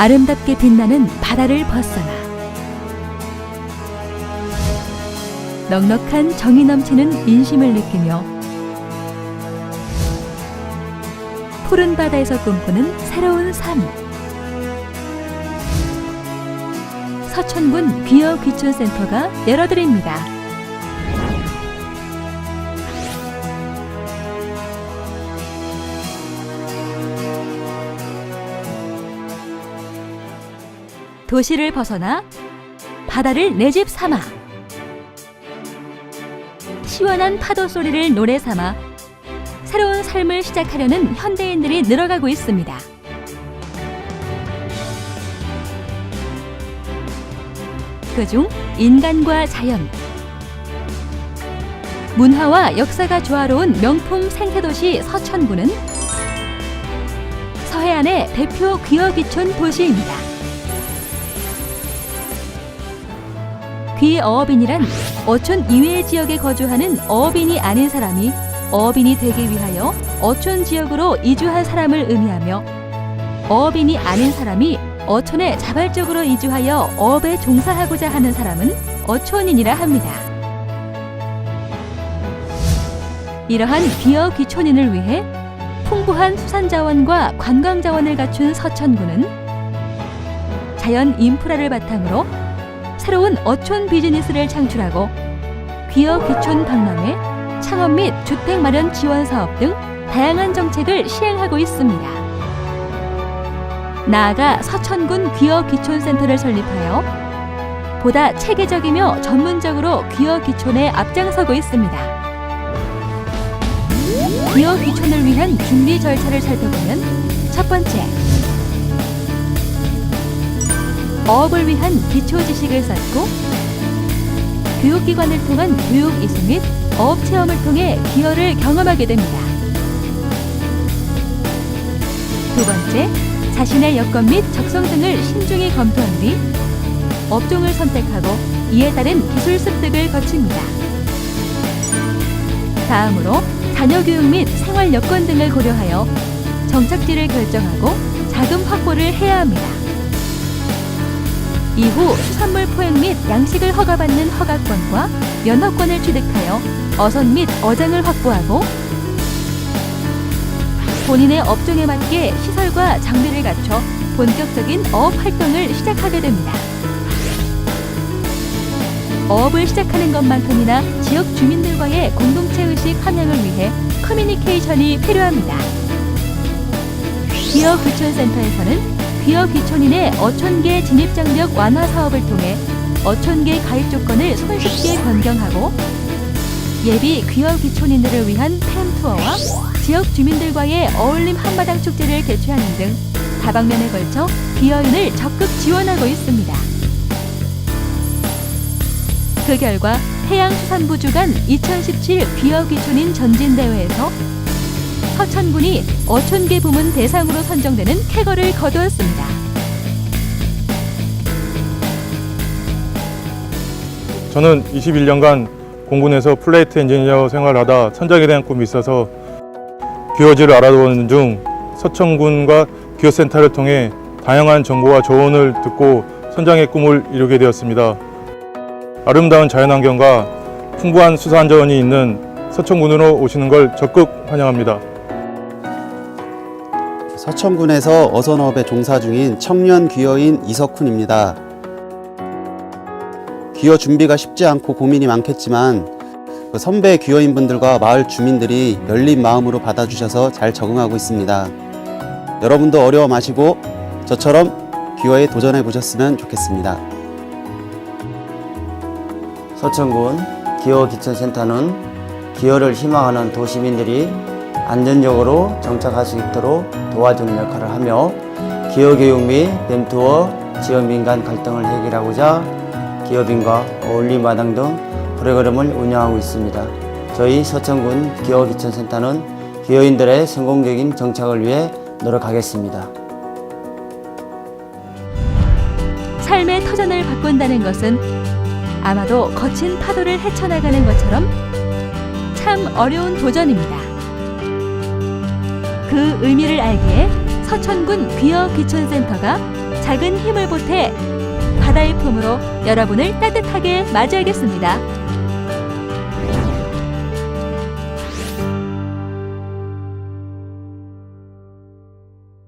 아름답게 빛나는 바다를 벗어나 넉넉한 정이 넘치는 인심을 느끼며 푸른 바다에서 꿈꾸는 새로운 삶 서천군 귀여 귀촌센터가 열어드립니다. 도시를 벗어나 바다를 내 집 삼아 시원한 파도 소리를 노래 삼아 새로운 삶을 시작하려는 현대인들이 늘어가고 있습니다. 그중 인간과 자연, 문화와 역사가 조화로운 명품 생태도시 서천구는 서해안의 대표 귀어귀촌 도시입니다. 귀어업인이란 어촌 이외의 지역에 거주하는 어업인이 아닌 사람이 어업인이 되기 위하여 어촌 지역으로 이주한 사람을 의미하며 어업인이 아닌 사람이 어촌에 자발적으로 이주하여 어업에 종사하고자 하는 사람은 어촌인이라 합니다. 이러한 귀어 귀촌인을 위해 풍부한 수산 자원과 관광 자원을 갖춘 서천구는 자연 인프라를 바탕으로 새로운 어촌 비즈니스를 창출하고 귀어 귀촌 박람회, 창업 및 주택 마련 지원 사업 등 다양한 정책을 시행하고 있습니다. 나아가 서천군 귀어 귀촌센터를 설립하여 보다 체계적이며 전문적으로 귀어 귀촌에 앞장서고 있습니다. 귀어 귀촌을 위한 준비 절차를 살펴보면 첫 번째, 어업을 위한 기초 지식을 쌓고 교육기관을 통한 교육 이수 및 어업 체험을 통해 기여를 경험하게 됩니다. 두 번째, 자신의 여건 및 적성 등을 신중히 검토한 뒤 업종을 선택하고 이에 따른 기술 습득을 거칩니다. 다음으로 자녀 교육 및 생활 여건 등을 고려하여 정착지를 결정하고 자금 확보를 해야 합니다. 이후 수산물 포획 및 양식을 허가받는 허가권과 면허권을 취득하여 어선 및 어장을 확보하고 본인의 업종에 맞게 시설과 장비를 갖춰 본격적인 어업 활동을 시작하게 됩니다. 어업을 시작하는 것만큼이나 지역 주민들과의 공동체 의식 함양을 위해 커뮤니케이션이 필요합니다. 기어 귀촌센터에서는 귀어 귀촌인의 어촌계 진입장벽 완화 사업을 통해 어촌계 가입 조건을 손쉽게 변경하고 예비 귀어 귀촌인들을 위한 팸투어와 지역 주민들과의 어울림 한마당 축제를 개최하는 등 다방면에 걸쳐 귀어인을 적극 지원하고 있습니다. 그 결과 해양수산부 주간 2017 귀어 귀촌인 전진대회에서 서천군이 어촌계 부문 대상으로 선정되는 쾌거를 거두었습니다. 저는 21년간 공군에서 플레이트 엔지니어 생활하다 선장에 대한 꿈이 있어서 기어지를 알아보는 중 서천군과 기어센터를 통해 다양한 정보와 조언을 듣고 선장의 꿈을 이루게 되었습니다. 아름다운 자연환경과 풍부한 수산자원이 있는 서천군으로 오시는 걸 적극 환영합니다. 서천군에서 어선업에 종사 중인 청년 귀여인 이석훈입니다. 귀여 준비가 쉽지 않고 고민이 많겠지만 그 선배 귀여인분들과 마을 주민들이 열린 마음으로 받아주셔서 잘 적응하고 있습니다. 여러분도 어려워 마시고 저처럼 귀여에 도전해 보셨으면 좋겠습니다. 서천군 기어 기천센터는 기어를 희망하는 도시민들이 안전적으로 정착할 수 있도록 도와주는 역할을 하며 기어 교육 및 댐투어 지역 민간 갈등을 해결하고자 기업인과 어울림 마당 등 프로그램을 운영하고 있습니다. 저희 서천군 기어 기천센터는 기어인들의 성공적인 정착을 위해 노력하겠습니다. 삶의 터전을 바꾼다는 것은 아마도 거친 파도를 헤쳐나가는 것처럼 참 어려운 도전입니다. 그 의미를 알기에 서천군 귀어 귀촌센터가 작은 힘을 보태 바다의 품으로 여러분을 따뜻하게 맞이하겠습니다.